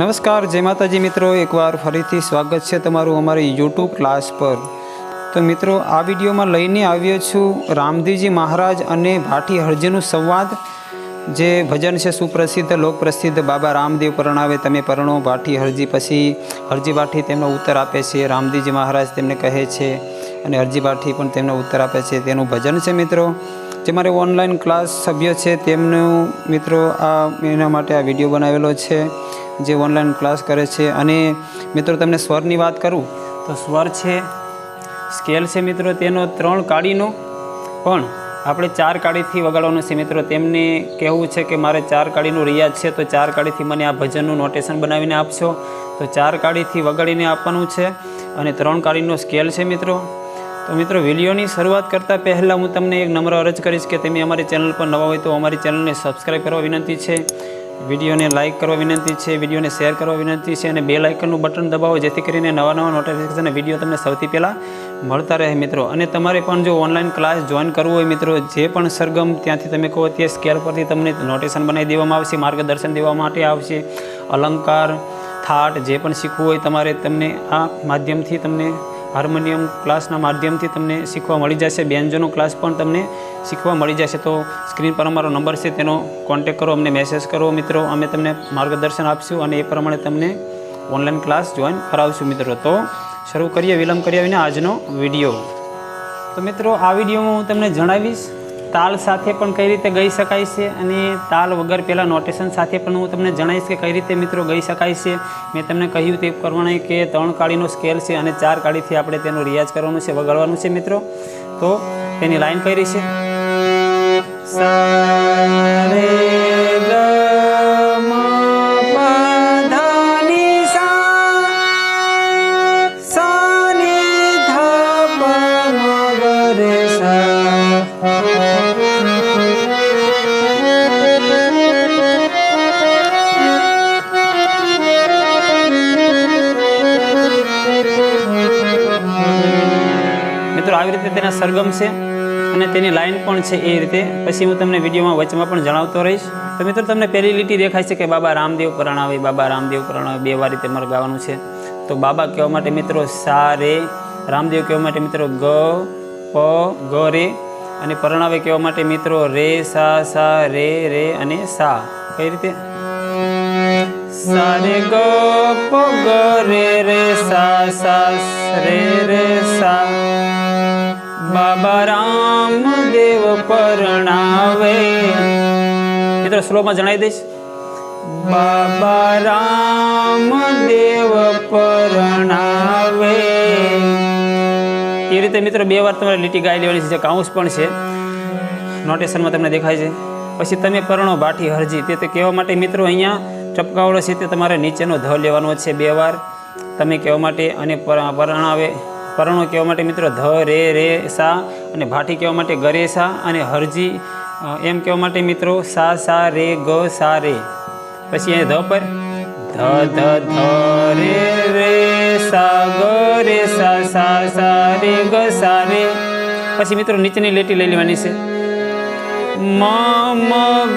નમસ્કાર, જય માતાજી મિત્રો. એકવાર ફરીથી સ્વાગત છે તમારું અમારી યુટ્યુબ ક્લાસ પર. તો મિત્રો, આ વિડીયોમાં લઈને આવ્યો છું રામદેવજી મહારાજ અને ભાટી હરજીનું સંવાદ, જે ભજન છે સુપ્રસિદ્ધ, લોકપ્રસિદ્ધ બાબા રામદેવ પરણાવે. તમે પરણો, ભાટી હરજી પછી હરજી ભાટી તેમનો ઉત્તર આપે છે રામદેવજી મહારાજ તેમને કહે છે અને હરજી ભાટી પણ તેમનો ઉત્તર આપે છે. તેનું ભજન છે મિત્રો, જે મારે ઓનલાઈન ક્લાસ સભ્ય છે તેમનું મિત્રો, આ એના માટે આ વીડિયો બનાવેલો છે. જે ઓનલાઈન ક્લાસ કરે છે. અને મિત્રો, તમને સ્વરની વાત કરું? તો સ્વર છે સ્કેલ છે મિત્રો તેનો ત્રણ કાળીનો. પણ આપણે ચાર કાળીથી વગાડવાનું છે મિત્રો. તેમને કહેવું છે કે મારે ચાર કાળીનું રિયાજ છે, તો ચાર કાળીથી મને આ ભજનનું નોટેશન બનાવીને આપશો. તો ચાર કાળીથી વગાડીને આપવાનું છે અને ત્રણ કાળીનો સ્કેલ છે મિત્રો. તો મિત્રો, વિડીયોની શરૂઆત કરતાં પહેલાં હું તમને એક નમ્ર અરજ કરીશ કે તમે અમારી ચેનલ પર નવા હોય તો અમારી ચેનલને સબસ્ક્રાઈબ કરવા વિનંતી છે. વિડીયોને લાઇક કરવા વિનંતી છે, વિડીયોને શેર કરવા વિનંતી છે અને બે લાઇકનનું બટન દબાવો જેથી કરીને નવા નવા નોટિફિકેશન વીડિયો તમને સૌથી પહેલાં મળતા રહે મિત્રો. અને તમારે પણ જો ઓનલાઈન ક્લાસ જોઈન કરવું હોય મિત્રો, જે પણ સરગમ ત્યાંથી તમે કહો તે સ્કેલ પરથી તમને નોટેશન બનાવી દેવામાં આવશે, માર્ગદર્શન દેવા માટે આવશે, અલંકાર, થાટ, જે પણ શીખવું હોય તમારે તમને આ માધ્યમથી તમને હાર્મોનિયમ ક્લાસના માધ્યમથી તમને શીખવા મળી જશે. બેન્જોનો ક્લાસ પણ તમને શીખવા મળી જશે. તો સ્ક્રીન પર અમારો નંબર છે, તેનો કોન્ટેક કરો, અમને મેસેજ કરો મિત્રો. અમે તમને માર્ગદર્શન આપશું અને એ પ્રમાણે તમને ઓનલાઈન ક્લાસ જોઈન કરાવશું મિત્રો. તો શરૂ કરીએ વિલંબ કર્યા વિના આજનો વીડિયો તો મિત્રો, આ વિડીયોમાં હું તમને જણાવીશ તાલ સાથે પણ કઈ રીતે ગઈ શકાય છે અને તાલ વગર પહેલાં નોટેશન સાથે પણ હું તમને જણાવીશ કે કઈ રીતે મિત્રો ગઈ શકાય છે. મેં તમને કહ્યું તે પ્રમાણે કે ત્રણ કાળીનો સ્કેલ છે અને ચાર કાળીથી આપણે તેનો રિયાઝ કરવાનું છે, વગાડવાનું છે મિત્રો. તો તેની લાઈન કઈ રહી છે? મિત્રો, આવી રીતે તેના સરગમ છે અને તેની લાઈન પણ છે એ રીતે. પછી હું તમને વિડીયોમાં વચમાં પણ જણાવતો રહીશ. તો મિત્રો, તમને પહેલી લીટી દેખાય છે કે બાબા રામદેવ પરણાવે બાબા રામદેવ પ્રણાવે બે વાર રીતે મારે ગાવાનું છે. તો બાબા કહેવા માટે મિત્રો, સા, રે. રામદેવ કહેવા માટે મિત્રો, ગ, પ, ગ, રે. અને પરણાવે કહેવા માટે મિત્રો, રે, સા સા, રે રે અને સા. કઈ રીતે? સા ગો પ રે રે સા સા રે રે સા બાબા રામદેવ પરણાવે મિત્રો સ્લોમાં જણાવી દઈશ બાબા રામદેવ પરણાવે એ રીતે મિત્રો બે વાર તમારે લીટી ગાઈ લેવાની છે જે કાઉન્સ પણ છે નોટેશનમાં તમને દેખાય છે. પછી તમે પરણો ભાઠી હરજી તે કહેવા માટે મિત્રો અહીંયા ટપકાવડો છે તે તમારે નીચેનો ધ લેવાનો છે બે વાર. તમે કહેવા માટે અને પર- પરણાવે પરણો કહેવા માટે મિત્રો ધ રે રે, સા અને ભાઠી કહેવા માટે ગરે, સા અને હરજી એમ કહેવા માટે મિત્રો સા સા, રે, ગ, સા, રે. પછી અહીંયા ધ પર ધ ધ ધ, રે રે, સા, ગ, રે, સા સા સા, રે, ગ, સા, રે. પછી મિત્રો નીચેની લેટી લઈ લેવાની છે. મ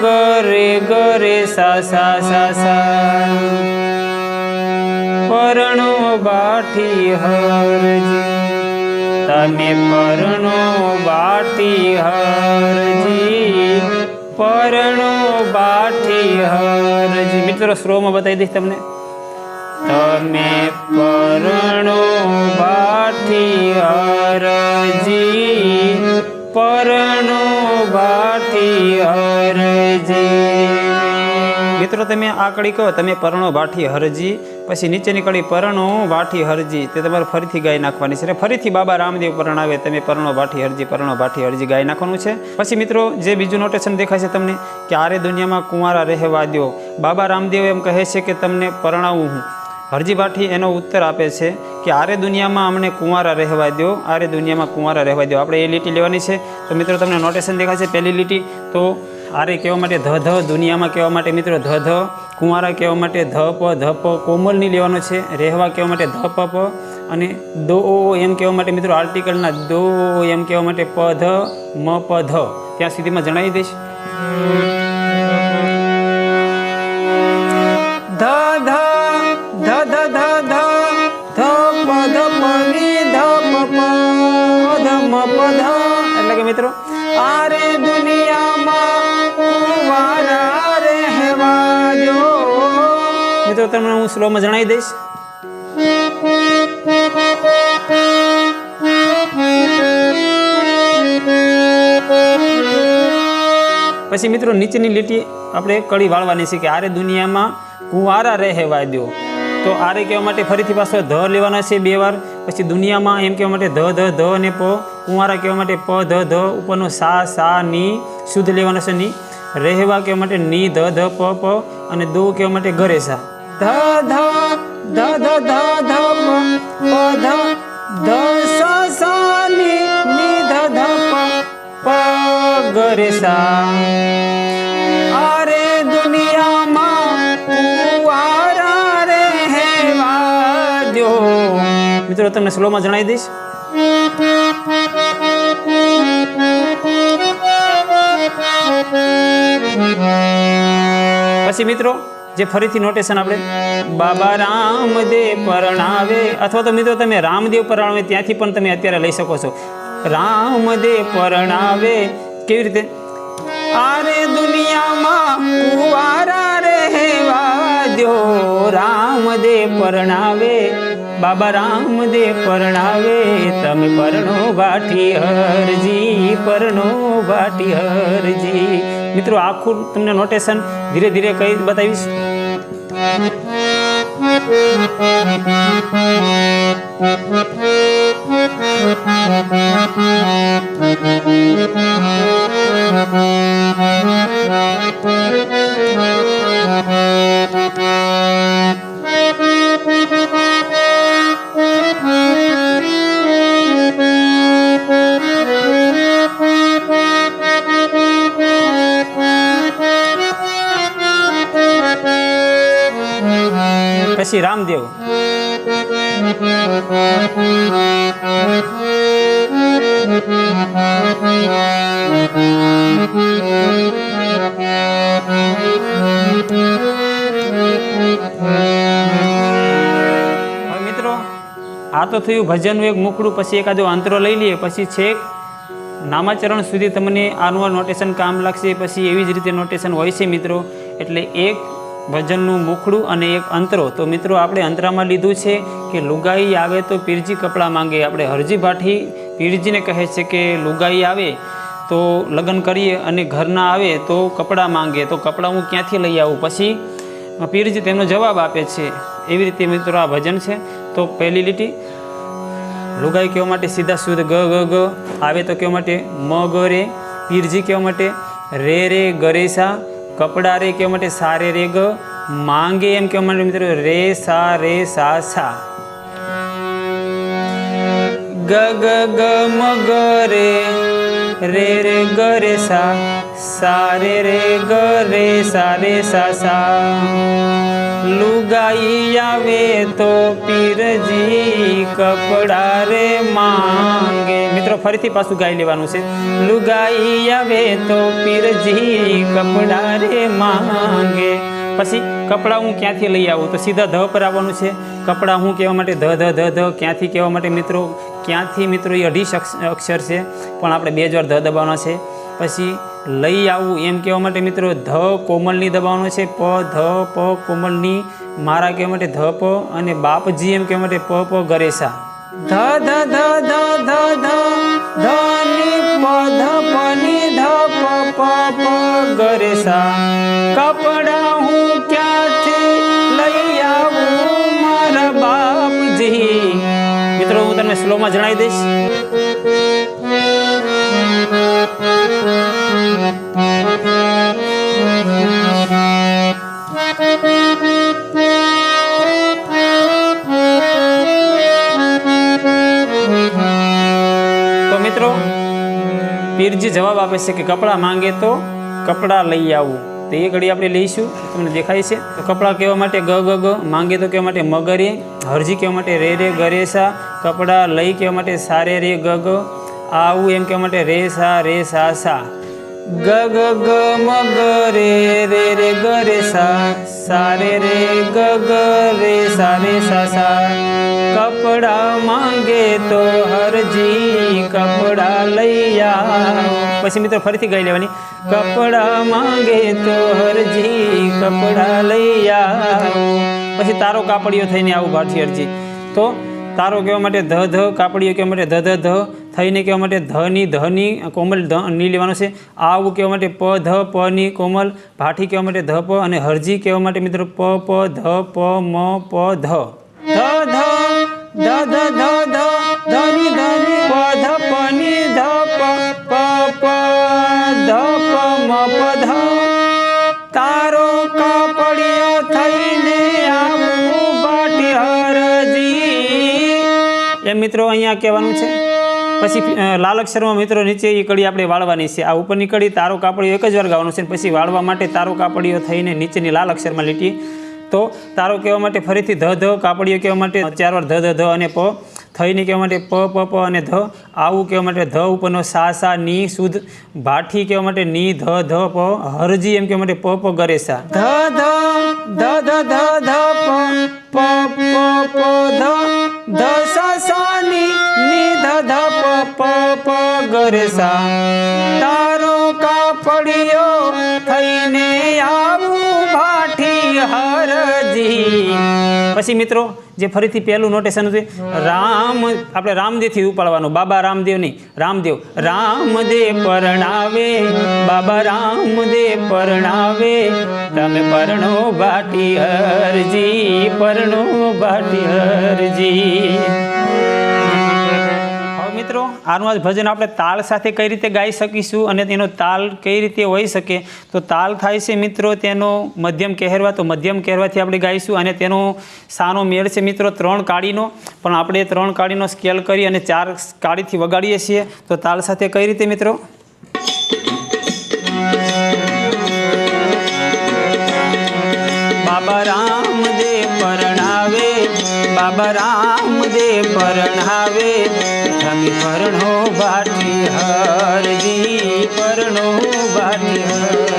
ગરે ગ રે ગ રે સા સા સા સા પરણો બાઠી હરજી તમે પરણો બાઠી હરજી પરણો બાઠી હરજી મિત્રો સ્લોમાં બતાવી દઈશ તમને તમે પરણો બાઠી હરજી પરણો હરજી. મિત્રો, તમે આ કડી કહો, તમે પરણો ભાઠી હરજી, પછી નીચેની કડી પરણો ભાઠી હરજી, તે તમારે ફરીથી ગાય નાખવાની છે. અને ફરીથી બાબા રામદેવ પરણાવે, તમે પરણો ભાઠી હરજી પરણો ભાઠી હરજી ગાય નાખવાનું છે. પછી મિત્રો, જે બીજું નોટેશન દેખાય છે તમને, કે આરે દુનિયામાં કુંવારા રહેવા દો બાબા રામદેવ એમ કહે છે કે, તમને પરણાવું હું. હરજી ભાઠી એનો ઉત્તર આપે છે કે આરે દુનિયામાં અમને કુંવારા રહેવા દો આરે દુનિયામાં કુંવારા રહેવા દો આપણે એ લીટી લેવાની છે. તો મિત્રો તમને નોટેશન દેખાશે પહેલી લીટી. તો આરે કહેવા માટે ધ ધ, દુનિયામાં કહેવા માટે મિત્રો ધ ધ, કુંવારા કહેવા માટે ધ પ ધ પ, કોમલની લેવાનો છે. રહેવા કહેવા માટે ધ પ પ અને દો, ઓ એમ કહેવા માટે મિત્રો આર્ટિકલના દો એમ કહેવા માટે પ, ધ, મ, પ, ધ. ત્યાં સુધીમાં જણાવી દઈશ. મિત્રો, તમને હું સ્લોમાં જણાવી દઈશ. પછી મિત્રો, નીચેની લીટી આપણે કડી વાળવાની છે કે આરે દુનિયામાં કુંવારા રહેવા દો તો આરે કહેવા માટે ફરીથી પાછો ધ લેવાના છે બે વાર. પછી દુનિયામાં એમ કહેવા માટે ધ ધ ધ અને પ. કુંવારા કહેવા માટે પ, ધ ધ, ઉપરનો સા સા, ની શુદ્ધ લેવાના છે ની. રહેવા કહેવા માટે ની, ધ ધ, પ પ અને દો કહેવા માટે ઘરે સા ધ ધ ધ ધ ધ ધ પ પ ધ ધ સ સ ની ની ધ ધ પ પ ઘરે સા અરે દુનિયામાં કુંવારા રહેવા દો મિત્રો તમને સ્લોમાં જણાવી દઈશ. પછી મિત્રો જે ફરીથી નોટેશન આપણે બાબા રામદેવ પરણાવે. અથવા તો મિત્રો તમે રામદેવ પરણાવે ત્યાંથી પણ તમે અત્યારે લઈ શકો છો. રામદેવ પરણાવે. કેવી રીતે? આરે દુનિયામાં કુવારા રહેવા દો રામદેવ પરણાવે. બાબા રામદેવ પરણાવે. તમે પરણો બાટી હરજી પરણો બાટી હરજી મિત્રો આખું તમને નોટેશન ધીરે ધીરે કહી બતાવીશ. પછી રામદેવ. મિત્રો, આ તો થયું ભજનનું એક મુખડું પછી એકાદો અંતરો લઈ લઈએ, પછી છેક નામાચરણ સુધી તમને આનું નોટેશન કામ લાગશે, પછી એવી જ રીતે નોટેશન હોય છે મિત્રો. એટલે એક ભજનનું મુખડું અને એક અંતરો. તો મિત્રો, આપણે અંતરામાં લીધું છે કે લુગાઈ આવે તો પીરજી કપડાં માંગે. આપણે હરજી ભાઠી પીરજીને કહે છે કે લુગાઈ આવે તો લગ્ન કરીએ અને ઘરના આવે તો કપડાં માંગે. તો કપડાં હું ક્યાંથી લઈ આવું? પછી પીરજી તેમનો જવાબ આપે છે. એવી રીતે મિત્રો આ ભજન છે. તો પહેલી લીટી, લુગાઈ કહેવા માટે સીધા શુદ્ધ ગ ગ ગ. આવે તો કહેવા માટે મ, ગ, રે. પીરજી કહેવા માટે રે રે, ગરેસા. કપડા રે કહેવા માટે સારે રેગ માંગે એમ કહેવા માટે મિત્રો? રે, સા રે, સા સા. ગ ગ મ, ગ, રે. રે રે, ગ, રે સા સા રે રે ગ રે સા રે સા સા લુગાઈ આવે તો પીરજી કપડા રે માંગે મિત્રો ફરીથી પાછું ગાઈ લેવાનું છે. લુગાઈ આવે તો પીરજી કપડા રે માંગે પછી કપડાં હું ક્યાંથી લઈ આવું? તો સીધા ધ પર આવવાનું છે. કપડાં હું કહેવા માટે ધ ધ ધ ધ, ક્યાંથી કહેવા માટે મિત્રો, ક્યાંથી મિત્રો એ અઢી અક્ષર છે. પણ આપણે બે જ વાર ધ દબાવવાના છે. પછી લઈ આવવું એમ કહેવા માટે મિત્રો, ધ કોમલની દબાવવાનો છે. પ, ધ, પ, કોમલની, મારા કહેવા માટે ધ, પ અને બાપજી એમ કહેવા માટે પ પ, ગરેસા. ધ ધ ધ ધ ધ ધ ધ ની પ, ધ પ ની ધ, પ પ પ, ગરેસા. કપડા તમને જણાવી દઈશ. તો મિત્રો, પીરજી જવાબ આપે છે કે કપડાં માંગે તો કપડાં લઈ આવવું તો એ ઘડી આપણે લઈશું. તમને દેખાય છે. તો કપડાં કહેવા માટે ગ ગ ગ. માંગે તો કહેવા માટે મગરે, હરજી કહેવા માટે રે રે, ગરેસા કપડાં લઈ કહેવા માટે સારે રે ગ ગ, આવું એમ કહેવા માટે રે સા રે સા સા. ગ ગ ગ મ ગ રે રે રે ગ રે સા સા રે રે ગ ગ રે સા રે સા સા. કપડા માંગે તો હરજી કપડા લઈ આવો. પછી મિત્રો ફરીથી ગઈ લેવાની. કપડા માંગે તો હરજી કપડા લઈ આવો. પછી તારો કાપડિયો થઈને આવું ભાઠી હરજી તો તારો કહેવા માટે ધ ધ, કાપડીઓ કહેવા માટે ધ ધ ધ, થઈને કહેવા માટે ધની ધની, કોમલ, ધ, ની લેવાનું છે. આવું કહેવા માટે પ, ધ, પ, ની કોમલ, ભાઠી કહેવા માટે ધ, પ અને હરજી કહેવા માટે મિત્રો પ પ, ધ, પ, મ, પ, ધ. ધ ધ ધ ધ ધ ધ મિત્રો અહીંયા કહેવાનું છે. પછી લાલ અક્ષરમાં મિત્રો નીચે એ કડી આપણે વાળવાની છે. આ ઉપરની કડી તારો કાપડિયો એક જ વાર ગાવાનું છે પછી વાળવા માટે તારો કાપડિયો થઈને નીચેની લાલ અક્ષરમાં લીટી. તો તારો કહેવા માટે ફરીથી ધ ધ કાપડિયો કહેવા માટે ચાર વાર ધ ધ ધ અને પ. થઈને કહેવા માટે પ પ પ અને ધ. આવું કહેવા માટે ધ ઉપરનો સા સા, ની સુધ ભાઠી કહેવા માટે ની, ધ ધ, પ. હરજી એમ કહેવા માટે પ પ, ગરે સા. ધ ધ ધ ધ ધ ધ, પ પ પ પ, ધ ધ ધ પ પ પ ગરે સા તારો કાપડિયો થઈને આવું ભાઠી હરજી. પછી મિત્રો, જે ફરીથી પહેલું નોટેશન છે રામ, આપણે રામદેવથી ઉપાડવાનું. બાબા રામદેવ નહીં, રામદેવ. રામદેવ પરણાવે, બાબા રામદેવ પરણાવે. તમે પરણો ભાટી હરજી, પરણો ભાટી હરજી. આનું આજ ભજન આપણે તાલ સાથે કઈ રીતે ગાઈ શકીશું અને તેનો તાલ કઈ રીતે હોઈ શકે? તો તાલ થાય છે મિત્રો તેનો મધ્યમ કહેરવા, તો મધ્યમ કહેરવાથી આપણે ગાઈશું અને તેનો સાનો મેળ છે મિત્રો ત્રણ કાળીનો. પણ આપણે ત્રણ કાળીનો સ્કેલ કરી અને ચાર કાળીથી વગાડીએ છીએ. તો તાલ સાથે કઈ રીતે મિત્રો? બાબા રામદેવ પરણાવે બાબા રામદેવ પરણાવે સ્વામી પરણો ભાટી હરજી પરણો ભાટી હરજી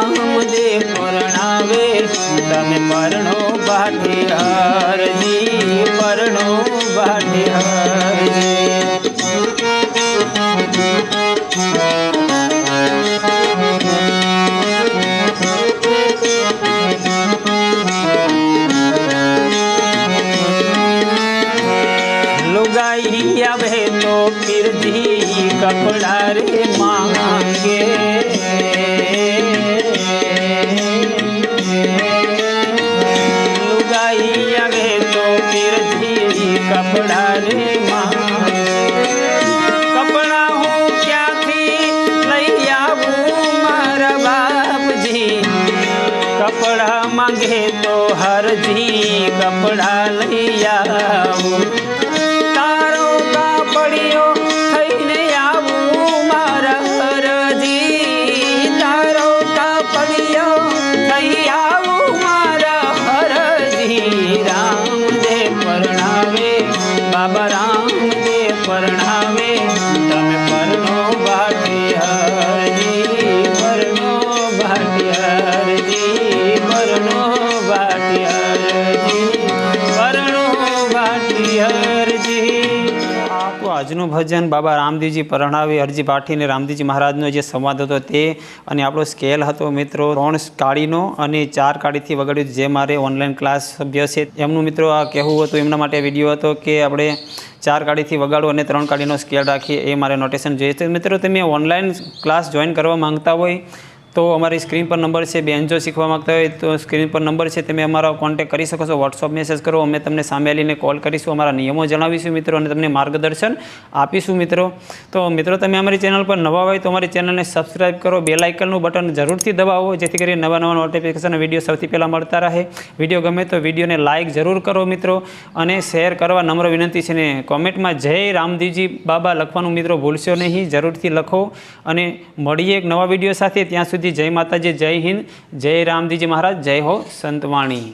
બાબા રામદેવ પરણાવે તમે પરણો બાટે હરજી, પરણો બાટે હરજી. લુગાઈ આવે તો ફિરથી કપડા રે ભજન બાબા રામદેવજી પરણાવી અરજી પાઠીને રામદેવજી મહારાજનો જે સંવાદ હતો તે અને આપણો સ્કેલ હતો મિત્રો, ત્રણ કાળીનો અને ચાર કાળીથી વગાડ્યું જે મારે ઓનલાઈન ક્લાસ સભ્ય છે. એમનું મિત્રો આ કહેવું હતું, એમના માટે વીડિયો હતો કે આપણે ચાર કાળીથી વગાડો અને ત્રણ કાળીનો સ્કેલ રાખીએ, એ મારે નોટેશન જોઈએ છે. મિત્રો, તમે ઓનલાઈન ક્લાસ જોઈન કરવા માંગતા હોય તો અમારી સ્ક્રીન પર નંબર છે, બેન જો શીખવા માંગતા હોય તો સ્ક્રીન પર નંબર છે, તમે અમારા કોન્ટેક્ટ કરી શકો છો વોટ્સઅપ મેસેજ કરો, અમે તમને સામે કોલ કરીશું, અમારા નિયમો જણાવીશું મિત્રો અને તમને માર્ગદર્શન આપીશું મિત્રો. તો મિત્રો, તમે અમારી ચેનલ પર નવા હોય તો અમારી ચેનલને સબસ્ક્રાઇબ કરો બે આઇકનનું બટન જરૂરથી દબાવો, જેથી કરીને નવા નવા નોટિફિકેશન વીડિયો સૌથી પહેલાં મળતા રહે. વીડિયો ગમે તો વિડીયોને લાઇક જરૂર કરો મિત્રો અને શેર કરવા નમ્ર વિનંતી છે ને કોમેન્ટમાં જય રામદેવજી બાબા લખવાનું મિત્રો ભૂલશો નહીં, જરૂરથી લખો અને મળીએ એક નવા વીડિયો સાથે, ત્યાં સુધી જય માતાજી જય હિન્દ જય રામદેવજી મહારાજ જય હો સંતવાણી.